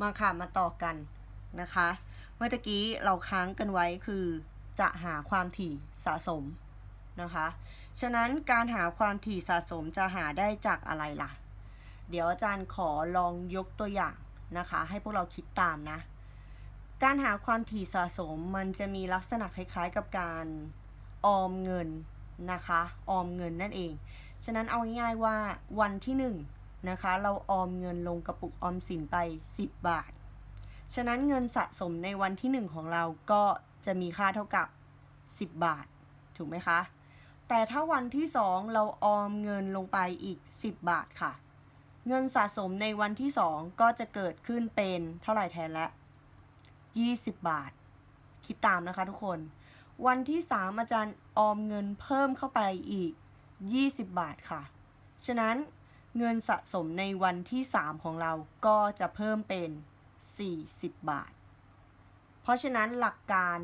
มาค่ะมาต่อกันนะคะ เมื่อกี้เราค้างกันไว้คือจะหาความถี่สะสมนะคะ ฉะนั้นการหาความถี่สะสมจะหาได้จากอะไรล่ะ เดี๋ยวอาจารย์ขอลองยกตัวอย่างนะคะ ให้พวกเราคิดตามนะ การหาความถี่สะสมมันจะมีลักษณะคล้ายๆกับการออมเงินนะคะ ออมเงินนั่นเอง ฉะนั้นเอาง่ายๆว่าวันที่ห นะคะ เราออมเงินลงกระปุกออมสินไป 10 บาท ฉะนั้นเงินสะสมในวันที่หนึ่งของเราก็จะมีค่าเท่ากับ 10 บาท ถูกไหมคะ แต่ถ้าวันที่ 2 เราออมเงินลงไปอีก 10 บาทค่ะ เงินสะสมในวันที่ 2 ก็จะเกิดขึ้นเป็นเท่าไหร่แทนละ 20 บาท คิดตามนะคะทุกคน วันที่ 3 อาจารย์ออมเงินเพิ่มเข้าไปอีก 20 บาทค่ะ ฉะนั้น เงินสะสมในวันที่ 3 ของเราก็จะเพิ่มเป็น 40 บาท เพราะฉะนั้นหลักการ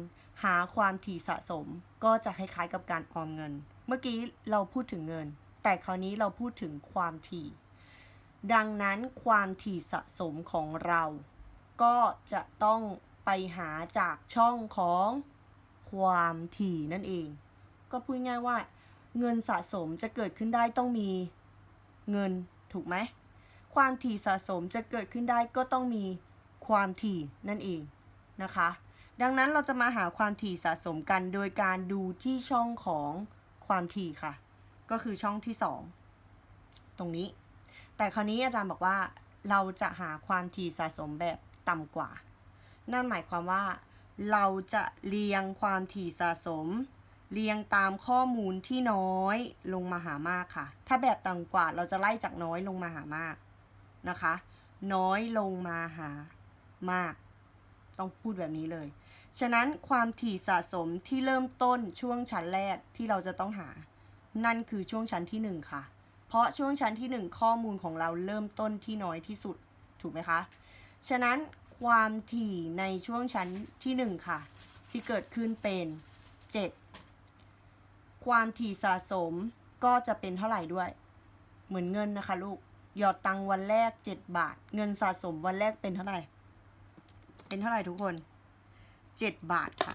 หาความถี่สะสมก็จะคล้ายๆกับการออมเงิน เมื่อกี้เราพูดถึงเงิน แต่คราวนี้เราพูดถึงความถี่ ดังนั้นความถี่สะสมของเรา ก็จะต้องไปหาจากช่องของความถี่นั่นเอง ก็พูดง่ายว่า เงินสะสมจะเกิดขึ้นได้ต้องมี เงินถูกไหมความถี่สะสมจะเกิดขึ้นได้ก็ต้องมีความถี่นั่นเองนะคะ ดังนั้นเราจะมาหาความถี่สะสมกันโดยการดูที่ช่องของความถี่ค่ะ ก็คือช่องที่ 2 ตรงนี้ แต่คราวนี้อาจารย์บอกว่าเราจะหาความถี่สะสมแบบต่ำกว่า นั่นหมายความว่า เราจะเรียงความถี่สะสม เรียงตามข้อมูลที่น้อยลงมาหามากค่ะ ถ้าแบบต่ำกว่าเราจะไล่จากน้อยลงมาหามากนะคะ น้อยลงมาหามาก ต้องพูดแบบนี้เลย ฉะนั้นความถี่สะสมที่เริ่มต้นช่วงชั้นแรกที่เราจะต้องหา นั่นคือช่วงชั้นที่ 1 ค่ะ เพราะช่วงชั้นที่ 1 ข้อมูลของเราเริ่มต้นที่น้อยที่สุดถูกไหมคะ ฉะนั้นความถี่ในช่วงชั้นที่ 1 ค่ะ ที่เกิดขึ้นเป็น 7 ความถี่สะสมก็จะเป็นเท่าไหร่ด้วย เหมือนเงินนะคะลูก หยอดตังวันแรก 7 บาท เงินสะสมวันแรกเป็นเท่าไหร่ เป็นเท่าไหร่ทุกคน 7 บาทค่ะ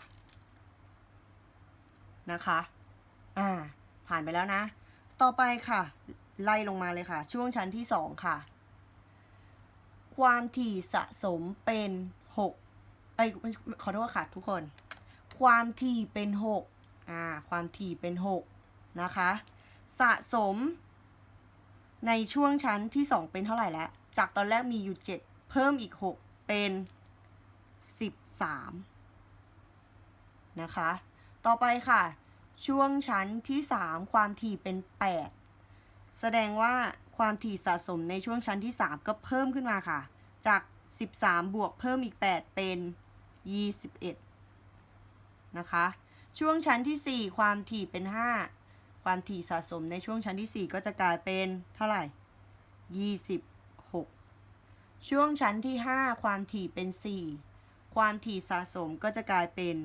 นะคะ อ่า ผ่านไปแล้วนะ ต่อไปค่ะ ไล่ลงมาเลยค่ะ ช่วงชั้นที่ 2 ค่ะ ความถี่สะสมเป็น6เอ้ขอโทษค่ะทุกคน ความถี่เป็น 6 อ่าความถี่เป็น 6 นะคะ สะสม ในช่วงชั้นที่ 2 เป็นเท่าไหร่แล้ว จากตอนแรกมีอยู่ 7 เพิ่มอีก 6 เป็น 13 นะคะ ต่อไปค่ะ ช่วงชั้นที่ 3 ความถี่เป็น 8 แสดงว่าความถี่สะสมในช่วงชั้นที่ 3 ก็เพิ่มขึ้นมาค่ะ จาก 13 บวกเพิ่มอีก 8 เป็น 21 นะคะ ช่วงชั้นที่ 4 ความถี่เป็น 5 ความถี่สะสมในช่วงชั้นที่ 4 ก็จะกลายเป็นเท่าไหร่ 26 ช่วงชั้นที่ 5 ความถี่เป็น 4 ความถี่สะสมก็จะกลายเป็น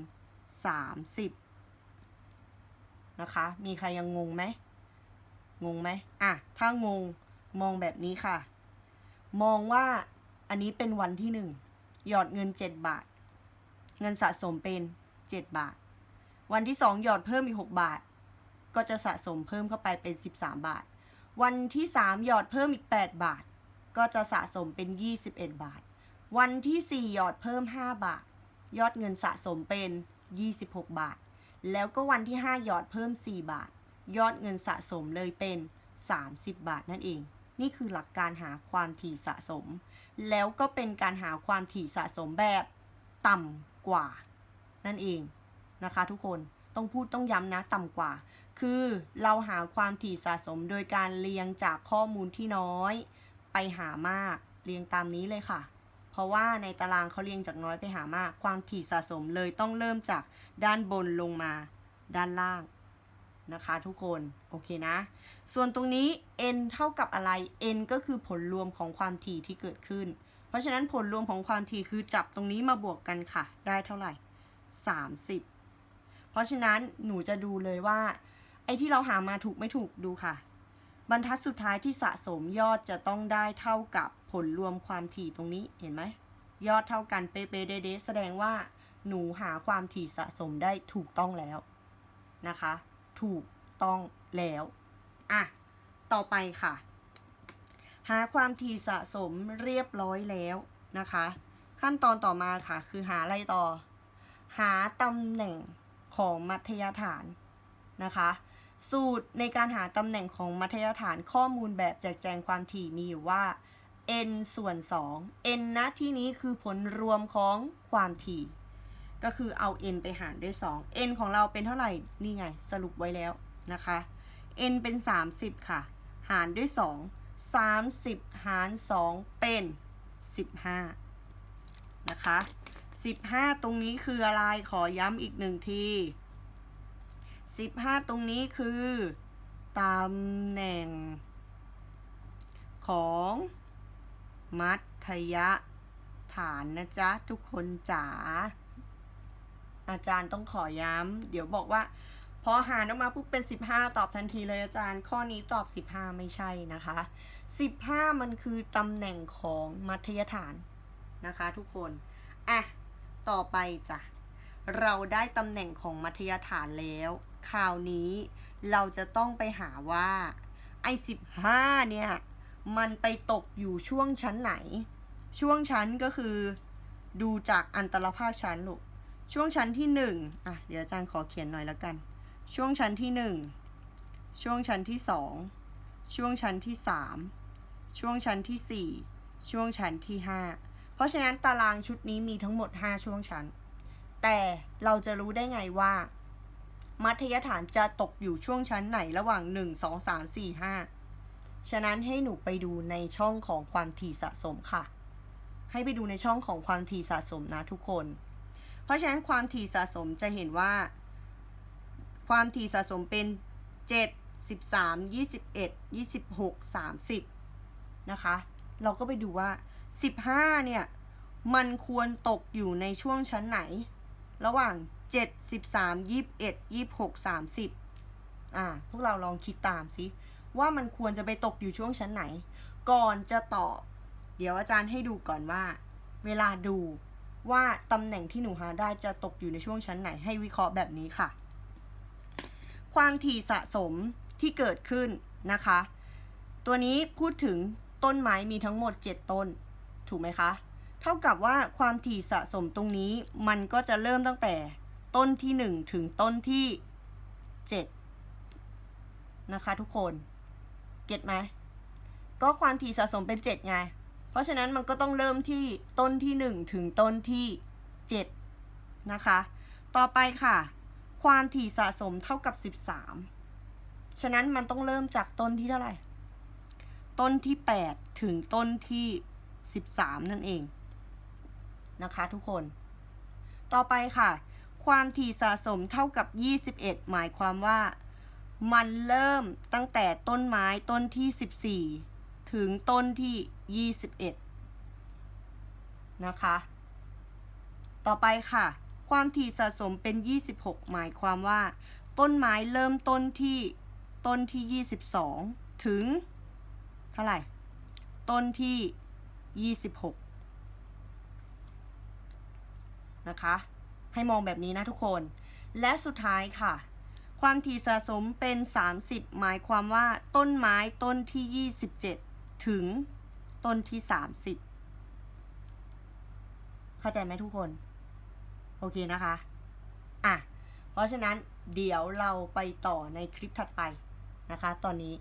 30 นะคะ มีใครยังงงไหม งงไหมอะ ถ้างงมองแบบนี้ค่ะ มองว่าอันนี้เป็นวันที่หนึ่งหยอดเงิน 7 บาท เงินสะสมเป็น 7 บาท วันที่ 2 หยอดเพิ่มอีก 6 บาท ก็จะสะสมเพิ่มเข้าไปเป็น 13 บาท วันที่ 3 หยอดเพิ่มอีก 8 บาท ก็จะสะสมเป็น 21 บาท วันที่ 4 หยอดเพิ่ม 5 บาท ยอดเงินสะสมเป็น 26 บาท แล้วก็วันที่ 5 หยอดเพิ่ม 4 บาท ยอดเงินสะสมเลยเป็น 30 บาทนั่นเอง นี่คือหลักการหาความถี่สะสม แล้วก็เป็นการหาความถี่สะสมแบบต่ำกว่า นั่นเอง นะคะ ทุกคนต้องพูดต้องย้ำนะต่ำกว่า คือเราหาความถี่สะสมโดยการเรียงจากข้อมูลที่น้อย ไปหามากเรียงตามนี้เลยค่ะ เพราะว่าในตารางเขาเรียงจากน้อยไปหามาก ความถี่สะสมเลยต้องเริ่มจากด้านบนลงมาด้านล่างนะคะ ทุกคนโอเคนะ ส่วนตรงนี้ n เท่ากับอะไร n ก็คือผลรวมของความถี่ที่เกิดขึ้น เพราะฉะนั้นผลรวมของความถี่คือจับตรงนี้มาบวกกันค่ะ ได้เท่าไหร่ 30 ราะฉะนั้นหนูจะดูเลยว่า ไอ้ที่เราหามาถูกไม่ถูกดูค่ะ บรรทัดสุดท้ายที่สะสมยอดจะต้องได้เท่ากับผลรวมความถี่ตรงนี้เห็นไหม ยอดเท่ากันเป๊ะๆเด๊ะๆแสดงว่าหนูหาความถี่สะสมได้ถูกต้องแล้วนะคะ ถูกต้องแล้วอะต่อไปค่ะ หาความถี่สะสมเรียบร้อยแล้วนะคะ ขั้นตอนต่อมาค่ะ คือหาอะไรต่อ หาตำแหน่ง ของมัธยฐานนะคะ สูตรในการหาตำแหน่งของมัธยฐานข้อมูลแบบแจกแจงความถี่มีอยู่ว่า n ส่วน 2 n นะที่นี้คือผลรวมของความถี่ ก็คือเอา n ไปหารด้วย 2 n ของเราเป็นเท่าไหร่ นี่ไง สรุปไว้แล้วนะคะ n เป็น 30 ค่ะ หารด้วย 2 30 หาร 2 เป็น 15 นะคะ 15ตรงนี้คืออะไรขอย้ำอีกหนึ่งที15ตรงนี้คือตำแหน่ง ของ มัธยฐานนะจ๊ะ ทุกคนจ๋าอาจารย์ต้องขอย้ำเดี๋ยวบอกว่า พอหารออกมาปุ๊บเป็น 15 ตอบทันทีเลยอาจารย์ ข้อนี้ตอบ 15 ไม่ใช่นะคะ 15 มันคือตำแหน่งของมัธยฐานนะคะทุกคน อะ ต่อไปจ้ะ เราได้ตำแหน่งของมัธยฐานแล้ว คราวนี้เราจะต้องไปหาว่าไอ้15เนี่ย มันไปตกอยู่ช่วงชั้นไหน ช่วงชั้นก็คือ ดูจากอันตรภาคชั้นลูกช่วงชั้นที่หนึ่งอะเดี๋ยวอาจารย์ขอเขียนหน่อยล้วกัน ช่วงชั้นที่หนึ่งช่วงชั้นที่สองช่วงชั้นที่สามช่วงชั้นที่สี่ช่วงชั้นที่ห้า เพราะฉะนั้นตารางชุดนี้มีทั้งหมด 5 ช่วงชั้น แต่เราจะรู้ได้ไงว่า มัธยฐานจะตกอยู่ช่วงชั้นไหนระหว่าง 1 2 3 4 5 ฉะนั้นให้หนูไปดูในช่องของความถี่สะสมค่ะ ให้ไปดูในช่องของความถี่สะสมนะทุกคน เพราะฉะนั้นความถี่สะสมจะเห็นว่า ความถี่สะสมเป็น 7 13 21 26 30 นะคะ เราก็ไปดูว่า 15 เนี่ย มันควรตกอยู่ในช่วงชั้นไหน ระหว่าง 7 13 21 26 30 อ่า พวกเราลองคิดตามสิ ว่ามันควรจะไปตกอยู่ช่วงชั้นไหน ก่อนจะตอบ เดี๋ยวอาจารย์ให้ดูก่อนว่า เวลาดูว่าตำแหน่งที่หนูหาได้จะตกอยู่ในช่วงชั้นไหน ให้วิเคราะห์แบบนี้ค่ะ ความถี่สะสมที่เกิดขึ้นนะคะ ตัวนี้พูดถึงต้นไม้มีทั้งหมด 7 ต้น ถูกไหมคะ เท่ากับว่าความถี่สะสมตรงนี้มันก็จะเริ่มตั้งแต่ต้นที่ 1 ถึงต้นที่ 7 นะคะทุกคน เก็ตไหม ก็ความถี่สะสมเป็น 7 ไง เพราะฉะนั้นมันก็ต้องเริ่มที่ต้นที่ 1 ถึงต้นที่ 7 นะคะ ต่อไปค่ะ ความถี่สะสมเท่ากับ 13 ฉะนั้นมันต้องเริ่มจากต้นที่เท่าไหร่ ต้นที่ 8 ถึงต้นที่ 13 นั่นเองนะคะทุกคน ต่อไปค่ะ ความถี่สะสมเท่ากับ 21 หมายความว่า มันเริ่มตั้งแต่ต้นไม้ต้นที่ 14 ถึงต้นที่ 21 นะคะ ต่อไปค่ะ ความถี่สะสมเป็น 26 หมายความว่า ต้นไม้เริ่มต้นที่ต้นที่ 22 ถึง เท่าไหร่ ต้นที่ 26 นะคะ ให้มองแบบนี้นะทุกคน และสุดท้ายค่ะ ความถี่สะสมเป็น 30 หมายความว่าต้นไม้ต้นที่ 27 ถึงต้นที่ 30 เข้าใจไหมทุกคน โอเคนะคะ อะ เพราะฉะนั้นเดี๋ยวเราไปต่อในคลิปถัดไปนะคะ ตอนนี้